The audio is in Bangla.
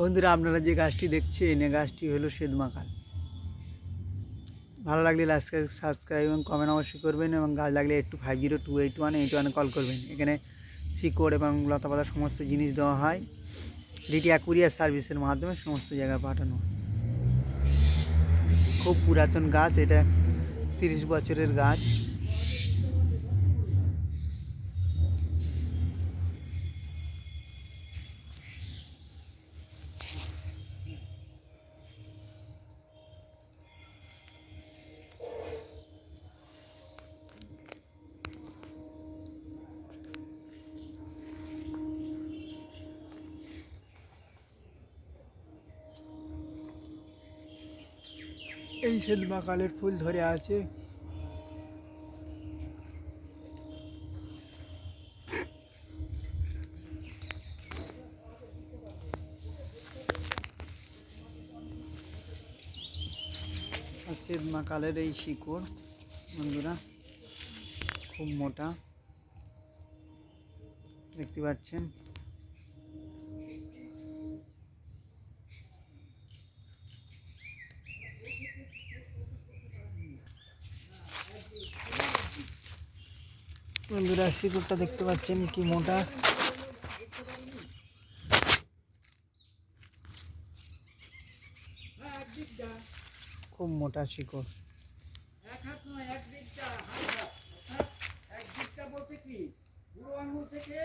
বন্ধুরা, আপনারা যে গাছটি দেখছেন এই গাছটি হলো শ্বেতমাকাল ভালো লাগলে সাবস্ক্রাইব এবং কমেন্ট অবশ্যই করবেন এবং গাছ লাগলে একটু five zero two eight one eight ওয়ানে কল করবেন। এখানে শিকড় এবং লতাপাতা সমস্ত জিনিস দেওয়া হয়। যেটি কুরিয়ার সার্ভিসের মাধ্যমে সমস্ত জায়গায় পাঠানো হয়। খুব পুরাতন গাছ, এটা তিরিশ বছরের গাছ। এই শ্বেতমাকালের ফুল ধরে আছে। আর শ্বেতমাকালের এই শিকড় বন্ধুরা খুব মোটা। দেখতে পাচ্ছেন? বন্ধুরা, শিকড়টা দেখতে পাচ্ছেন কি মোটা। খুব মোটা শিকড়। এক দিকটা বলতে কি আঙুল থেকে